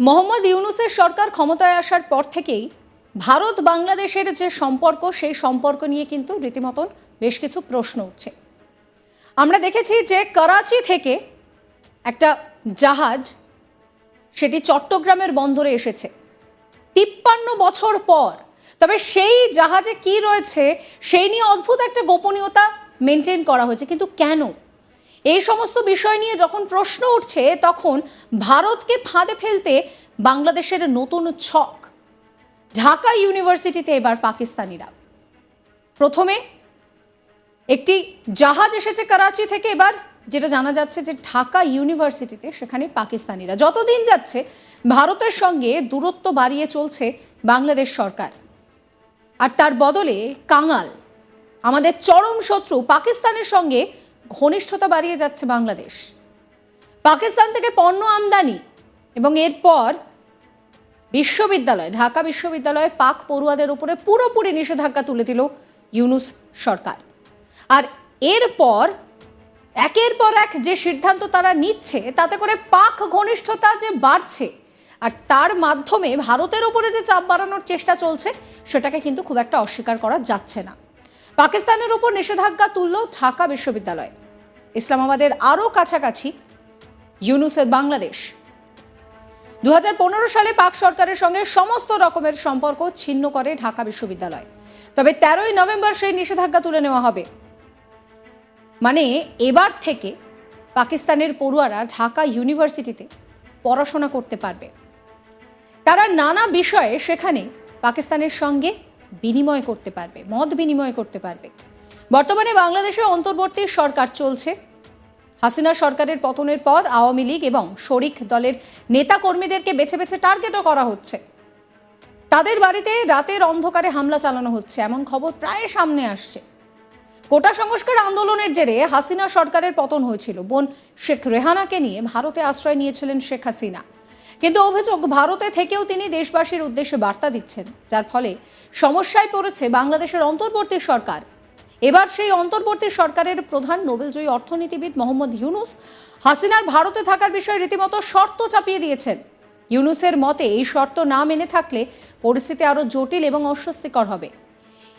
মোহাম্মদ ইউনুসের সরকার ক্ষমতায় আসার পর থেকেই ভারত বাংলাদেশের যে সম্পর্ক, সেই সম্পর্ক নিয়ে কিন্তু রীতিমতন বেশ কিছু প্রশ্ন উঠছে। আমরা দেখেছি যে করাচি থেকে একটা জাহাজ সেটি চট্টগ্রামের বন্দরে এসেছে। তিপ্পান্ন বছর পর। তবে সেই জাহাজে কি রয়েছে, সেই নিয়ে অদ্ভুত একটা গোপনীয়তা মেনটেন করা হয়েছে। কিন্তু কেন? এই সমস্ত বিষয় নিয়ে যখন প্রশ্ন উঠছে, তখন ভারতকে ফাঁদে ফেলতে বাংলাদেশের নতুন ছক। ঢাকা ইউনিভার্সিটিতে এবার পাকিস্তানিরা। প্রথমে একটি জাহাজ এসেছে করাচি থেকে এবার, যেটা জানা যাচ্ছে যে ঢাকা ইউনিভার্সিটিতে সেখানে পাকিস্তানিরা। যতদিন যাচ্ছে, ভারতের সঙ্গে দূরত্ব বাড়িয়ে চলছে বাংলাদেশ সরকার। আর তার বদলে কাঙাল। আমাদের চরম শত্রু পাকিস্তানের সঙ্গে ঘনিষ্ঠতা বাড়িয়ে যাচ্ছে বাংলাদেশ। পাকিস্তান থেকে পণ্য আমদানি এবং এরপর বিশ্ববিদ্যালয়, ঢাকা বিশ্ববিদ্যালয়ে পাক পড়ুয়াদের উপরে পুরোপুরি নিষেধাজ্ঞা তুলে দিল ইউনুস সরকার। আর এরপর, একের পর এক যে সিদ্ধান্ত তারা নিচ্ছে, তাতে করে পাক ঘনিষ্ঠতা যে বাড়ছে, আর তার মাধ্যমে ভারতের উপরে যে চাপ বাড়ানোর চেষ্টা চলছে, সেটাকে কিন্তু খুব একটা অস্বীকার করা যাচ্ছে না। পাকিস্তানের উপর নিষেধাজ্ঞা তুলল ঢাকা বিশ্ববিদ্যালয়। ইসলামাবাদের আরও কাছাকাছি ইউনুসের বাংলাদেশ। দু হাজার পনেরো সালে পাক সরকারের সঙ্গে সমস্ত রকমের সম্পর্ক ছিন্ন করে ঢাকা বিশ্ববিদ্যালয়। তবে তেরোই নভেম্বর সেই নিষেধাজ্ঞা তুলে নেওয়া হবে। মানে এবার থেকে পাকিস্তানের পড়ুয়ারা ঢাকা ইউনিভার্সিটিতে পড়াশোনা করতে পারবে। তারা নানা বিষয়ে সেখানে পাকিস্তানের সঙ্গে বিনিময় করতে পারবে, মত বিনিময় করতে পারবে। বর্তমানে বাংলাদেশে অন্তর্বর্তী সরকার চলছে। হাসিনা সরকারের পতনের পর আওয়ামী লীগ এবং শরিক দলের নেতাকর্মীদেরকে বেছে বেছে টার্গেটও করা হচ্ছে। তাদের বাড়িতে রাতের অন্ধকারে হামলা চালানো হচ্ছে, এমন খবর প্রায় সামনে আসছে। কোটা সংস্কার আন্দোলনের জেরে হাসিনা সরকারের পতন হয়েছিল। বোন শেখ রেহানাকে নিয়ে ভারতে আশ্রয় নিয়েছিলেন শেখ হাসিনা। কিন্তু অভিযোগ, ভারতে থেকেও তিনি দেশবাসীর উদ্দেশ্যে বার্তা দিচ্ছেন, যার ফলে সমস্যায় পড়েছে বাংলাদেশের অন্তর্বর্তী সরকার। এবার সেই অন্তর্বর্তী সরকারের প্রধান নোবেলজয়ী অর্থনীতিবিদ মোহাম্মদ ইউনুস হাসিনার ভারতে থাকার বিষয়ে রীতিমতো শর্ত চাপিয়ে দিয়েছেন। ইউনুসের মতে এই শর্ত না মেনে থাকলে পরিস্থিতি আরও জটিল এবং অস্বস্তিকর হবে।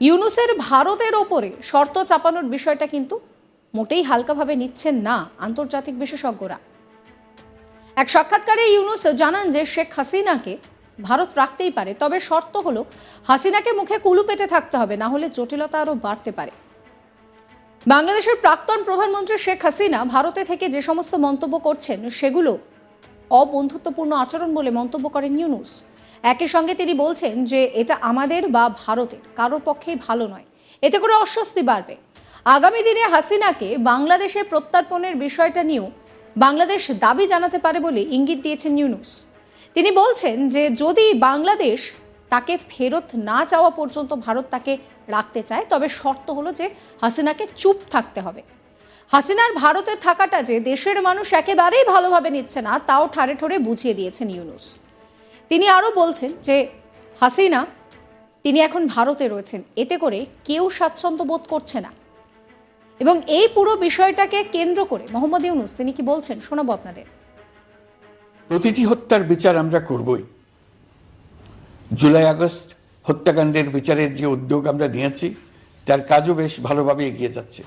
ইউনুসের ভারতের ওপরে শর্ত চাপানোর বিষয়টা কিন্তু মোটেই হালকাভাবে নিচ্ছেন না আন্তর্জাতিক বিশেষজ্ঞরা। এক সাক্ষাৎকারে ইউনুস জানান যে শেখ হাসিনাকে ভারত রাখতেই পারে, তবে শর্ত হলো হাসিনাকে মুখে কুলু পেটে থাকতে হবে, না হলে জটিলতা আরও বাড়তে পারে। বাংলাদেশের প্রাক্তন প্রধানমন্ত্রী শেখ হাসিনা ভারতে থেকে যে সমস্ত মন্তব্য করছেন, সেগুলো অবন্ধুত্বপূর্ণ আচরণ বলে মন্তব্য করেন ইউনুস। একই সঙ্গে তিনি বলছেন যে, এটা আমাদের বা ভারতের, কারোর পক্ষেই ভালো নয়। এতে করে অস্বস্তি বাড়বে। আগামী দিনে হাসিনাকে বাংলাদেশে প্রত্যার্পণের বিষয়টা নিয়েও বাংলাদেশ দাবি জানাতে পারে বলে ইঙ্গিত দিয়েছেন ইউনুস। তিনি বলছেন যে, যদি বাংলাদেশ তাকে ফেরত না চাওয়া পর্যন্ত ভারত তাকে রাখতে চায়, তবে শর্ত হলো যে হাসিনাকে চুপ থাকতে হবে। হাসিনার ভারতে থাকাটা যে দেশের মানুষ একেবারেই ভালোভাবে নিচ্ছে না, তাও ঠারে ঠোরে বুঝিয়ে দিয়েছেন ইউনুস। তিনি আরও বলছেন যে, হাসিনা, তিনি এখন ভারতে রয়েছেন, এতে করে কেউ স্বাচ্ছন্দ্য বোধ করছে না। এবং এই পুরো বিষয়টাকে কেন্দ্র করে, মোহাম্মদ ইউনুস, তিনি কি বলছেন? শোনাবো আপনাদের। প্রতিটি হত্যার বিচার আমরা করবই। জুলাই আগস্ট হত্যাকাণ্ডের বিচারের যে উদ্যোগ আমরা নিয়েছি, তার কাজও বেশ ভালোভাবে এগিয়ে যাচ্ছে।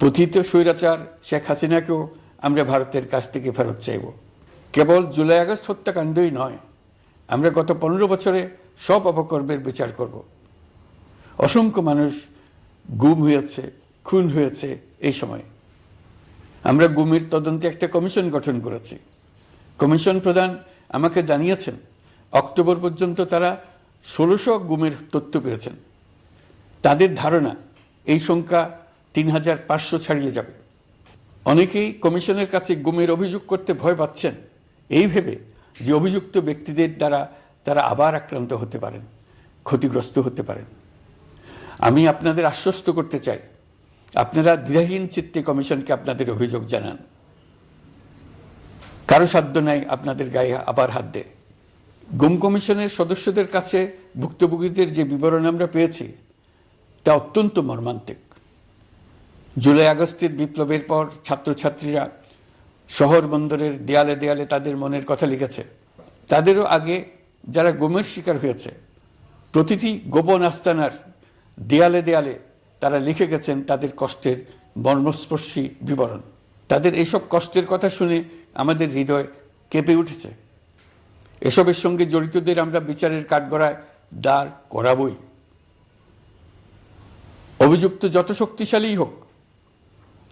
প্রথিত স্বৈরাচার শেখ হাসিনাকেও আমরা ভারতের কাছ থেকে ফেরত চাইব। কেবল জুলাই আগস্ট হত্যাকাণ্ডই নয়, আমরা গত পনেরো বছরে সব অপকর্মের বিচার করব। অসংখ্য মানুষ গুম হয়েছে, খুন হয়েছে এই সময়। আমরা গুমের তদন্তে একটা কমিশন গঠন করেছি। কমিশন প্রধান আমাকে জানিয়েছেন, অক্টোবর পর্যন্ত তারা ষোলোশো গুমের তথ্য পেয়েছেন। তাদের ধারণা, এই সংখ্যা তিন হাজার পাঁচশো ছাড়িয়ে যাবে। অনেকেই কমিশনের কাছে গুমের অভিযোগ করতে ভয় পাচ্ছেন। এই ভেবে যে অভিযুক্ত ব্যক্তিদের দ্বারা তারা আবার আক্রান্ত হতে পারেন, ক্ষতিগ্রস্ত হতে পারেন। আমি আপনাদের আশ্বস্ত করতে চাই, আপনারা দ্বিধাহীন চিত্তে কমিশনকে আপনাদের অভিযোগ জানান। কারও সাধ্য নাই আপনাদের গায়ে আবার হাত দে গুম কমিশনের সদস্যদের কাছে ভুক্তভোগীদের যে বিবরণ আমরা পেয়েছি, তা অত্যন্ত মর্মান্তিক। জুলাই আগস্টের বিপ্লবের পর ছাত্রছাত্রীরা শহর বন্দরের দেয়ালে দেয়ালে তাদের মনের কথা লিখেছে। তাদেরও আগে যারা গুমের শিকার হয়েছে, প্রতিটি গোপন আস্তানার দেয়ালে দেয়ালে তারা লিখে গেছেন তাদের কষ্টের মর্মস্পর্শী বিবরণ। তাদের এইসব কষ্টের কথা শুনে আমাদের হৃদয় কেঁপে উঠেছে। এসবের সঙ্গে জড়িতদের আমরা বিচারের কাঠগড়ায় দাঁড় করাবই। অভিযুক্ত যত শক্তিশালীই হোক,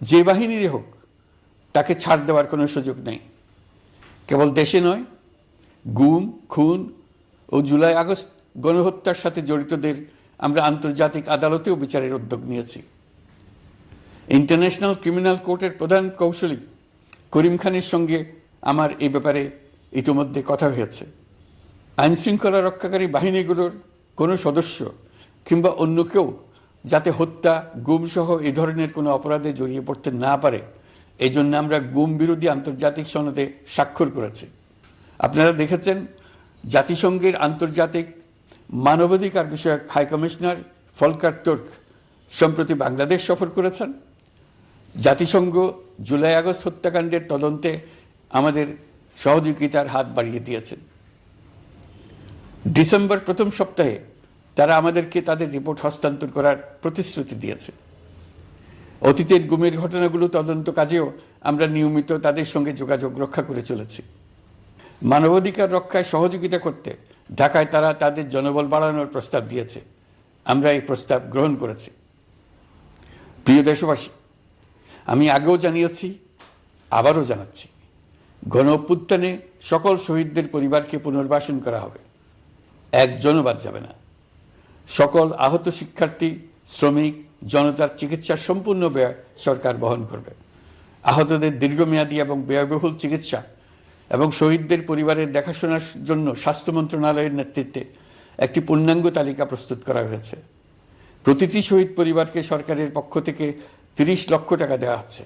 যে বাহিনীরই হোক, তাকে ছাড় দেওয়ার কোনো সুযোগ নেই। কেবল দেশে নয়, গুম, খুন ও জুলাই আগস্ট গণহত্যার সাথে জড়িতদের আমরা আন্তর্জাতিক আদালতেও বিচারের উদ্যোগ নিয়েছি। ইন্টারন্যাশনাল ক্রিমিনাল কোর্টের প্রধান কৌশলী করিম খানের সঙ্গে আমার এই ব্যাপারে ইতিমধ্যে কথা হয়েছে। আইন শৃঙ্খলা রক্ষাকারী বাহিনীগুলোর কোনো সদস্য কিংবা অন্য কেউ যাতে হত্যা গুম সহ এই ধরনের কোনো অপরাধে জড়িয়ে পড়তে না পারে এই জন্য আমরা গুম বিরোধী আন্তর্জাতিক সনদে স্বাক্ষর করেছি। আপনারা দেখেছেন, জাতিসংঘের আন্তর্জাতিক মানবাধিকার বিষয়ক হাই কমিশনার ফলকার তুর্ক সম্প্রতি বাংলাদেশ সফর করেছেন। জাতিসংঘ জুলাই আগস্ট হত্যাকাণ্ডের তদন্তে আমাদের সহযোগিতার হাত বাড়িয়ে দিয়েছেন। ডিসেম্বর প্রথম সপ্তাহে তারা আমাদেরকে তাদের রিপোর্ট হস্তান্তর করার প্রতিশ্রুতি দিয়েছে। অতীতের গুমের ঘটনাগুলো তদন্ত কাজেও আমরা নিয়মিত তাদের সঙ্গে যোগাযোগ রক্ষা করে চলেছি। মানবাধিকার রক্ষায় সহযোগিতা করতে ঢাকায় তারা তাদের জনবল বাড়ানোর প্রস্তাব দিয়েছে। আমরা এই প্রস্তাব গ্রহণ করেছি। প্রিয় দেশবাসী, আমি আগেও জানিয়েছি, আবারও জানাচ্ছি। গণ অভ্যুত্থানে সকল শহীদদের পরিবারকে পুনর্বাসন করা হবে। একজনও বাদ যাবে না। সকল আহত শিক্ষার্থী, শ্রমিক, জনতার চিকিৎসার সম্পূর্ণ ব্যয় সরকার বহন করবে। আহতদের দীর্ঘমেয়াদী এবং ব্যয়বহুল চিকিৎসা এবং শহীদদের পরিবারের দেখাশোনার জন্য স্বাস্থ্য মন্ত্রণালয়ের নেতৃত্বে একটি পূর্ণাঙ্গ তালিকা প্রস্তুত করা হয়েছে। প্রতিটি শহীদ পরিবারকে সরকারের পক্ষ থেকে তিরিশ লক্ষ টাকা দেওয়া হচ্ছে।